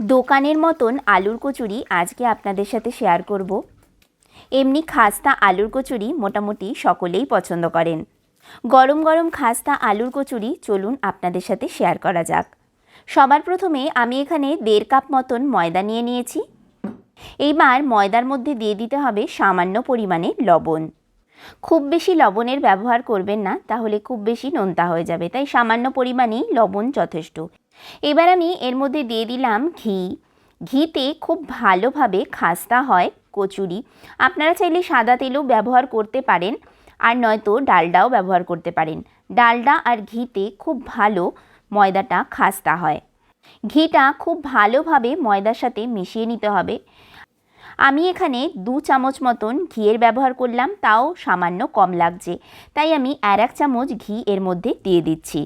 দোকানের মতন আলুর কচুরি আজকে আপনাদের সাথে শেয়ার করব। এমনি খাস্তা আলুর কচুরি মোটামুটি সকলেই পছন্দ করেন। গরম গরম খাস্তা আলুর কচুরি চলুন আপনাদের সাথে শেয়ার করা যাক। সবার প্রথমে আমি এখানে দেড় কাপ মতন ময়দা নিয়ে নিয়েছি। এইবার ময়দার মধ্যে দিয়ে দিতে হবে সামান্য পরিমাণে লবণ। খুব বেশি লবণের ব্যবহার করবেন না, তাহলে খুব বেশি নোনতা হয়ে যাবে, তাই সামান্য পরিমাণেই লবণ যথেষ্ট। এবার আমি এর মধ্যে দিয়ে দিলাম ঘি। ঘিতে খুব ভালোভাবে খাস্তা হয় কচুরি। আপনারা চাইলে সাদা তেলও ব্যবহার করতে পারেন, আর নয়তো ডালডাও ব্যবহার করতে পারেন। ডালডা আর ঘিতে খুব ভালো ময়দাটা খাস্তা হয়। ঘিটা খুব ভালোভাবে ময়দার সাথে মিশিয়ে নিতে হবে। আমি এখানে দু চামচ মতন ঘিয়ের ব্যবহার করলাম, তাও সামান্য কম লাগছে। তাই আমি আর এক চামচ ঘি এর মধ্যে দিয়ে দিচ্ছি।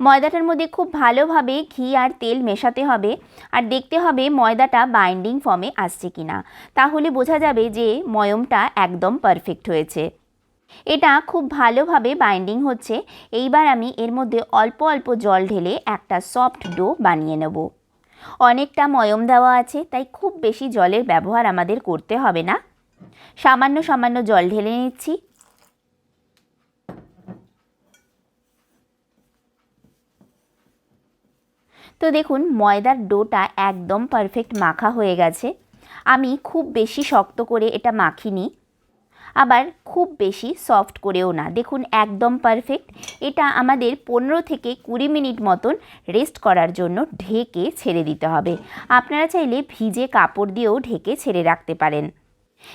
ময়দাটার মধ্যে খুব ভালোভাবে ঘি আর তেল মেশাতে হবে আর দেখতে হবে ময়দাটা বাইন্ডিং ফর্মে আসছে কিনা। তাহলে বোঝা যাবে যে ময়মটা একদম পারফেক্ট হয়েছে। এটা খুব ভালোভাবে বাইন্ডিং হচ্ছে। এইবার আমি এর মধ্যে অল্প অল্প জল ঢেলে একটা সফট ডো বানিয়ে নেব। অনেকটা ময়ম দেওয়া আছে, তাই খুব বেশি জলের ব্যবহার আমাদের করতে হবে না। সামান্য সামান্য জল ঢেলে নিচ্ছি। তো দেখুন, ময়দার ডোটা একদম পারফেক্ট মাখা হয়ে গেছে। আমি খুব বেশি শক্ত করে এটা মাখিনি, আবার খুব বেশি সফট করেও না। দেখুন, একদম পারফেক্ট এটা আমাদের পনেরো থেকে কুড়ি মিনিট মতন রেস্ট করার জন্য ঢেকে ছেড়ে দিতে হবে। আপনারা চাইলে ভিজে কাপড় দিয়েও ঢেকে ছেড়ে রাখতে পারেন।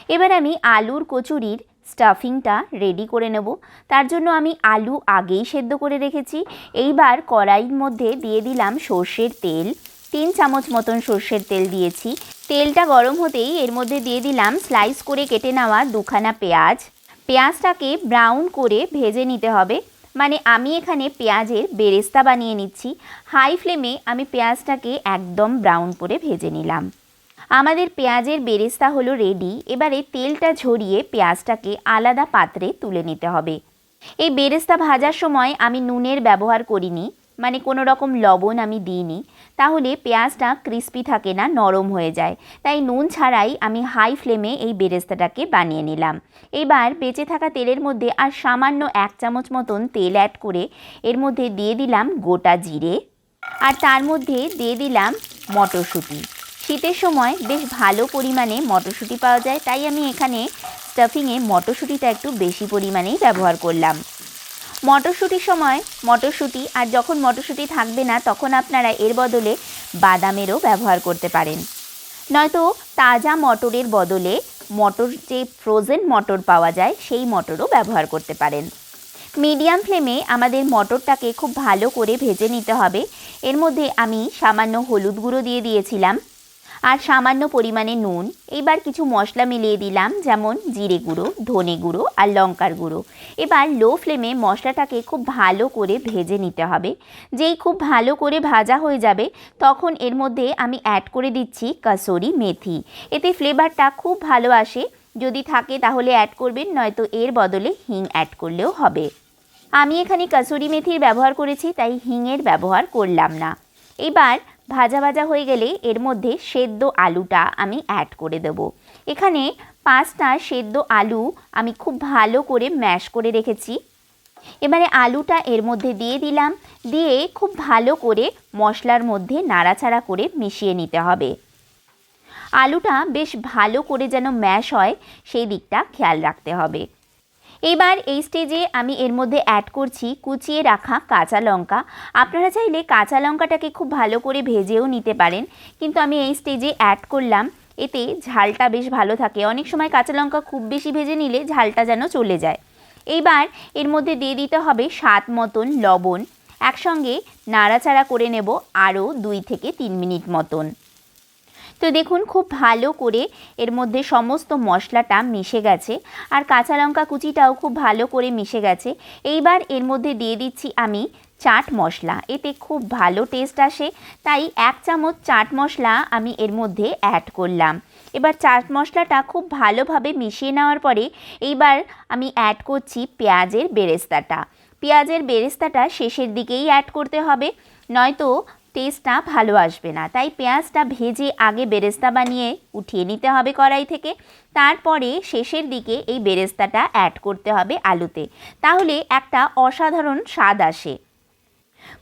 এবার আমি আলুর কচুরির স্টাফিংটা রেডি করে নেব। তার জন্য আমি আলু আগেই সেদ্ধ করে রেখেছি। এইবার কড়াইয়ের মধ্যে দিয়ে দিলাম সর্ষের তেল। তিন চামচ মতন সর্ষের তেল দিয়েছি। তেলটা গরম হতেই এর মধ্যে দিয়ে দিলাম স্লাইস করে কেটে নেওয়া দুখানা পেঁয়াজ। পেঁয়াজটাকে ব্রাউন করে ভেজে নিতে হবে। মানে আমি এখানে পেঁয়াজের বেরেস্তা বানিয়ে নিচ্ছি। হাই ফ্লেমে আমি পেঁয়াজটাকে একদম ব্রাউন করে ভেজে নিলাম। আমাদের পেঁয়াজের বেরেস্তা হলো রেডি এবারে তেলটা ঝরিয়ে পেঁয়াজটাকে আলাদা পাত্রে তুলে নিতে হবে। এই বেরেস্তা ভাজার সময় আমি নুনের ব্যবহার করিনি মানে কোনো রকম লবণ আমি দিইনি, তাহলে পেঁয়াজটা ক্রিস্পি থাকে না, নরম হয়ে যায়। তাই নুন ছাড়াই আমি হাই ফ্লেমে এই বেরেস্তাটাকে বানিয়ে নিলাম। এবার বেঁচে থাকা তেলের মধ্যে আর সামান্য এক চামচ মতন তেল অ্যাড করে এর মধ্যে দিয়ে দিলাম গোটা জিরে। আর তার মধ্যে দিয়ে দিলাম মটরশুঁটি। শীতের সময় বেশ ভালো পরিমাণে মটরশুঁটি পাওয়া যায়, তাই আমি এখানে স্টাফিংয়ে মটরশুঁটিটা একটু বেশি পরিমাণেই ব্যবহার করলাম। মটরশুঁটির সময় মটরশুঁটি, আর যখন মটরশুঁটি থাকবে না, তখন আপনারা এর বদলে বাদামেরও ব্যবহার করতে পারেন। নয়তো তাজা মটরের বদলে মটর, যে ফ্রোজেন মটর পাওয়া যায়, সেই মটরও ব্যবহার করতে পারেন। মিডিয়াম ফ্লেমে আমাদের মটরটাকে খুব ভালো করে ভেজে নিতে হবে। এর মধ্যে আমি সামান্য হলুদ গুঁড়ো দিয়ে দিয়েছিলাম। আর সামান্য পরিমাণে নুন। এবার কিছু মশলা মিলিয়ে দিলাম, যেমন জিরে গুঁড়ো, ধনে গুঁড়ো আর লঙ্কার গুঁড়ো। এবার লো ফ্লেমে মশলাটাকে খুব ভালো করে ভেজে নিতে হবে। যেই খুব ভালো করে ভাজা হয়ে যাবে, তখন এর মধ্যে আমি অ্যাড করে দিচ্ছি কাসরি মেথি। এতে ফ্লেভারটা খুব ভালো আসে। যদি থাকে তাহলে অ্যাড করবেন, নয়তো এর বদলে হিং অ্যাড করলেও হবে। আমি এখানে কাসুরি মেথির ব্যবহার করেছি, তাই হিংয়ের ব্যবহার করলাম না। এবার ভাজা ভাজা হয়ে গেলে এর মধ্যে সেদ্ধ আলুটা আমি অ্যাড করে দেব। এখানে পাঁচটা সেদ্ধ আলু আমি খুব ভালো করে ম্যাশ করে রেখেছি। এবারে আলুটা এর মধ্যে দিয়ে দিলাম, দিয়ে খুব ভালো করে মশলার মধ্যে নাড়াচাড়া করে মিশিয়ে নিতে হবে। আলুটা বেশ ভালো করে যেন ম্যাশ হয়, সেই দিকটা খেয়াল রাখতে হবে। এবার এই স্টেজে আমি এর মধ্যে অ্যাড করছি কুচিয়ে রাখা কাঁচা লঙ্কা। আপনারা চাইলে কাঁচা লঙ্কাটাকে খুব ভালো করে ভেজেও নিতে পারেন। কিন্তু আমি এই স্টেজে অ্যাড করলাম, এতে ঝালটা বেশ ভালো থাকে। অনেক সময় কাঁচা লঙ্কা খুব বেশি ভেজে নিলে ঝালটা যেন চলে যায়। এইবার এর মধ্যে দিয়ে দিতে হবে স্বাদ মতন লবণ। একসঙ্গে নাড়াচাড়া করে নেব আরও দুই থেকে তিন মিনিট মতন। তো দেখুন, খুব ভালো করে এর মধ্যে সমস্ত মশলাটা মিশে গেছে আর কাঁচা লঙ্কা কুচিটাও খুব ভালো করে মিশে গেছে। এইবার এর মধ্যে দিয়ে দিচ্ছি আমি চাট মশলা। এতে খুব ভালো টেস্ট আসে, তাই এক চামচ চাট মশলা আমি এর মধ্যে অ্যাড করলাম। এবার চাট মশলাটা খুব ভালোভাবে মিশিয়ে নেওয়ার পরে এইবার আমি অ্যাড করছি পেঁয়াজের বেরেস্তাটা। পেঁয়াজের বেরেস্তাটা শেষের দিকেই অ্যাড করতে হবে, নয়তো টেস্টটা ভালো আসবে না। তাই পেঁয়াজটা ভেজে আগে বেরেস্তা বানিয়ে উঠিয়ে নিতে হবে কড়াই থেকে। তারপরে শেষের দিকে এই বেরেস্তাটা অ্যাড করতে হবে আলুতে। তাহলে একটা অসাধারণ স্বাদ আসে।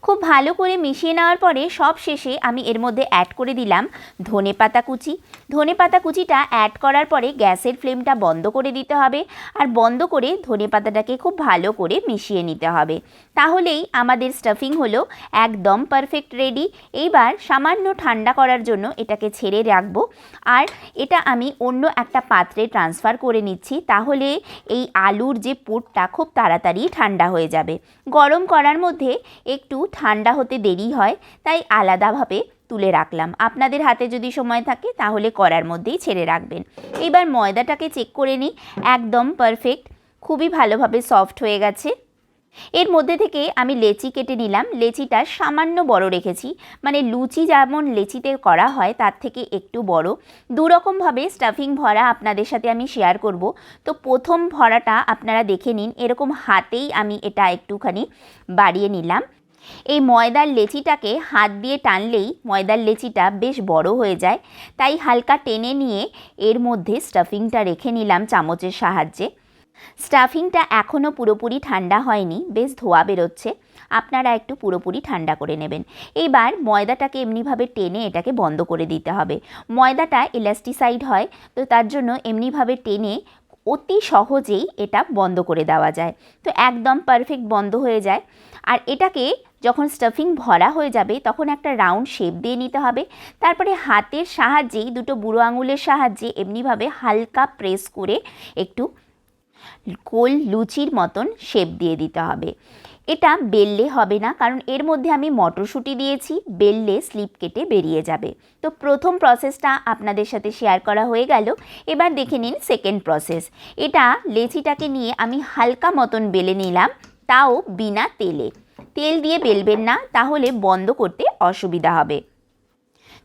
খুব ভালো করে মিশিয়ে নেওয়ার পরে সব শেষে আমি এর মধ্যে অ্যাড করে দিলাম ধনে পাতা কুচি। ধনে পাতা কুচিটা অ্যাড করার পরে গ্যাসের ফ্লেমটা বন্ধ করে দিতে হবে আর বন্ধ করে ধনে পাতাটাকে খুব ভালো করে মিশিয়ে নিতে হবে। তাহলেই আমাদের স্টাফিং হলো একদম পারফেক্ট রেডি এইবার সামান্য ঠান্ডা করার জন্য এটাকে ছেড়ে রাখব। আর এটা আমি অন্য একটা পাত্রে ট্রান্সফার করে নিচ্ছি তাহলে এই আলুর যে পুরটা খুব তাড়াতাড়ি ঠান্ডা হয়ে যাবে। গরম করার মধ্যে একটু ঠান্ডা হতে দেরি হয়, তাই আলাদাভাবে তুলে রাখলাম। আপনাদের হাতে যদি সময় থাকে, তাহলে করার মধ্যেই ছেড়ে রাখবেন। এবার ময়দাটাকে চেক করে নিই। একদম পারফেক্ট খুবই ভালোভাবে সফট হয়ে গেছে। এর মধ্যে থেকে আমি লেচি কেটে নিলাম। লেচিটা সামান্য বড় রেখেছি। মানে লুচি যেমন লেচিতে করা হয়, তার থেকে একটু বড়। দুরকমভাবে স্টাফিং ভরা আপনাদের সাথে আমি শেয়ার করব। তো প্রথম ভরাটা আপনারা দেখে নিন। এরকম হাতেই আমি এটা একটুখানি বাড়িয়ে নিলাম। এই ময়দার লেচিটাকে হাত দিয়ে টানলেই ময়দার লেচিটা বেশ বড় হয়ে যায়। তাই হালকা টেনে নিয়ে এর মধ্যে স্টাফিংটা রেখে নিলাম চামচের সাহায্যে। স্টাফিংটা এখনও পুরোপুরি ঠান্ডা হয়নি, বেশ ধোয়া বেরোচ্ছে। আপনারা একটু পুরোপুরি ঠান্ডা করে নেবেন। এইবার ময়দাটাকে এমনিভাবে টেনে এটাকে বন্ধ করে দিতে হবে। ময়দাটা ইলাস্টিসাইড হয়, তো তার জন্য এমনিভাবে টেনে অতি সহজেই এটা বন্ধ করে দেওয়া যায়। তো একদম পারফেক্ট বন্ধ হয়ে যায়। আর এটাকে যখন স্টাফিং ভরা হয়ে যাবে, তখন একটা রাউন্ড শেপ দিয়ে নিতে হবে। তারপরে হাতের সাহায্যেই, দুটো বুড়ো আঙুলের সাহায্যে এমনিভাবে হালকা প্রেস করে একটু গোল লুচির মতন শেপ দিয়ে দিতে হবে। এটা বেললে হবে না, কারণ এর মধ্যে আমি মটরশুঁটি দিয়েছি, বেললে স্লিপ কেটে বেরিয়ে যাবে। তো প্রথম প্রসেসটা আপনাদের সাথে শেয়ার করা হয়ে গেল। এবার দেখে নিন সেকেন্ড প্রসেস এটা লেচিটাকে নিয়ে আমি হালকা মতন বেলে নিলাম, তাও বিনা তেলে। তেল দিয়ে বেলবেন না, তাহলে বন্ধ করতে অসুবিধা হবে।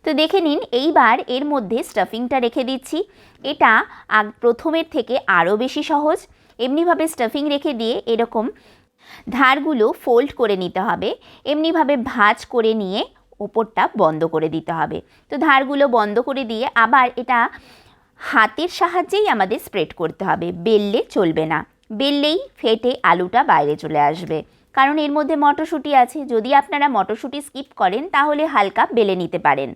তো দেখে নিন, এইবার এর মধ্যে স্টাফিংটা রেখে দিচ্ছি। এটা প্রথমের থেকে আরও বেশি সহজ। এমনিভাবে স্টাফিং রেখে দিয়ে এরকম ধারগুলো ফোল্ড করে নিতে হবে। এমনিভাবে ভাঁজ করে নিয়ে ওপরটা বন্ধ করে দিতে হবে। তো ধারগুলো বন্ধ করে দিয়ে আবার এটা হাতের সাহায্যেই আমাদের স্প্রেড করতে হবে। বেললে চলবে না। বেললেই ফেটে আলুটা বাইরে চলে আসবে। কারণ এর মধ্যে মটরশুঁটি আছে। যদি আপনারা মটরশুঁটি স্কিপ করেন, তাহলে হালকা বেলে নিতে পারেন।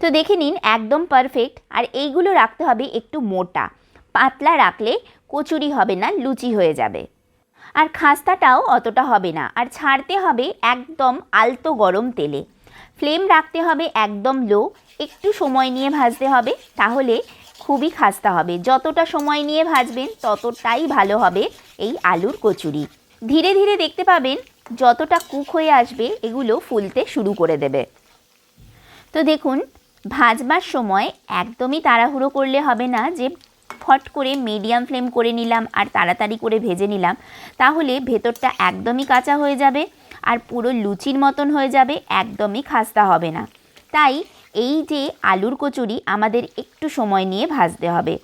তো দেখে নিন, একদম পারফেক্ট আর এইগুলো রাখতে হবে একটু মোটা। পাতলা রাখলে কচুরি হবে না, লুচি হয়ে যাবে। আর খাস্তাটাও অতটা হবে না। আর ছাড়তে হবে একদম আলতো গরম তেলে। ফ্লেম রাখতে হবে একদম লো একটু সময় নিয়ে ভাজতে হবে, তাহলে খুবই খাস্তা হবে। যতটা সময় নিয়ে ভাজবেন, ততটাই ভালো হবে এই আলুর কচুরি। ধীরে ধীরে দেখতে পাবেন, যতটা কুক হয়ে আসবে, এগুলো ফুলতে শুরু করে দেবে। তো দেখুন ভাজবার সময় একদমই তাড়াহুড়ো করলে হবে না যে ফট করে মিডিয়াম ফ্লেম করে নিলাম আর তাড়াতাড়ি করে ভেজে নিলাম। তাহলে ভেতরটা একদমই কাঁচা হয়ে যাবে আর পুরো লুচির মতন হয়ে যাবে, একদমই খাস্তা হবে না। তাই এই যে আলুর কচুরি আমাদের একটু সময় নিয়ে ভাজতে হবে।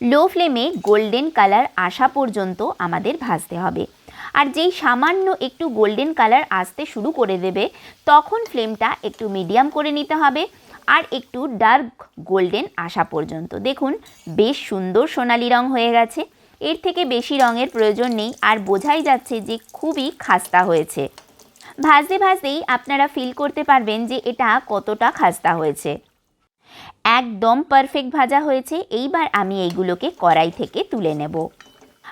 লো ফ্লেমে গোল্ডেন কালার আসা পর্যন্ত আমাদের ভাজতে হবে। আর যেই সামান্য একটু গোল্ডেন কালার আসতে শুরু করে দেবে, তখন ফ্লেমটা একটু মিডিয়াম করে নিতে হবে। আর একটু ডার্ক গোল্ডেন আসা পর্যন্ত। দেখুন, বেশ সুন্দর সোনালি রং হয়ে গেছে। এর থেকে বেশি রঙের প্রয়োজন নেই আর বোঝাই যাচ্ছে যে খুবই খাস্তা হয়েছে। ভাজতে ভাজতেই আপনারা ফিল করতে পারবেন যে এটা কতটা খাস্তা হয়েছে। একদম পারফেক্ট ভাজা হয়েছে। এইবার আমি এইগুলোকে কড়াই থেকে তুলে নেব।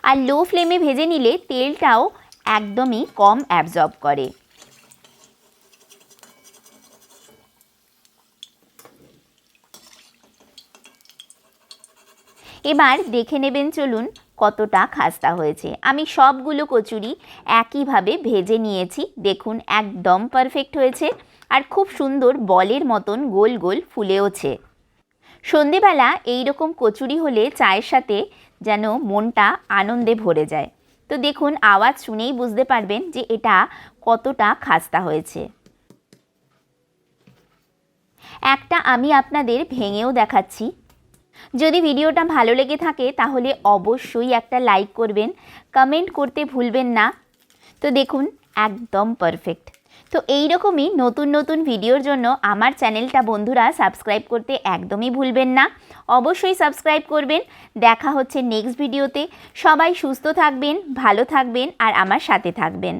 আর লো ফ্লেমে ভেজে নিলে তেলটাও একদমই কম অ্যাবজর্ব করে। এবার দেখে নেবেন চলুন কতটা খাস্তা হয়েছে। আমি সবগুলো কচুরি একইভাবে ভেজে নিয়েছি। দেখুন, একদম পারফেক্ট হয়েছে আর খুব সুন্দর বলের মতন গোল গোল ফুলেওছে। সন্ধেবেলা এই রকম কচুরি হলে চায়ের সাথে যেন মনটা আনন্দে ভরে যায়। তো দেখুন, আওয়াজ শুনেই বুঝতে পারবেন যে এটা কতটা খাস্তা হয়েছে। একটা আমি আপনাদের ভেঙেও দেখাচ্ছি। যদি ভিডিওটা ভালো লেগে থাকে, তাহলে অবশ্যই একটা লাইক করবেন। কমেন্ট করতে ভুলবেন না। তো দেখুন, একদম পারফেক্ট তো এই রকমই নতুন নতুন ভিডিওর জন্য আমার চ্যানেলটা বন্ধুরা সাবস্ক্রাইব করতে একদমই ভুলবেন না। অবশ্যই সাবস্ক্রাইব করবেন। দেখা হচ্ছে নেক্সট ভিডিওতে সবাই সুস্থ থাকবেন, ভালো থাকবেন, আর আমার সাথে থাকবেন।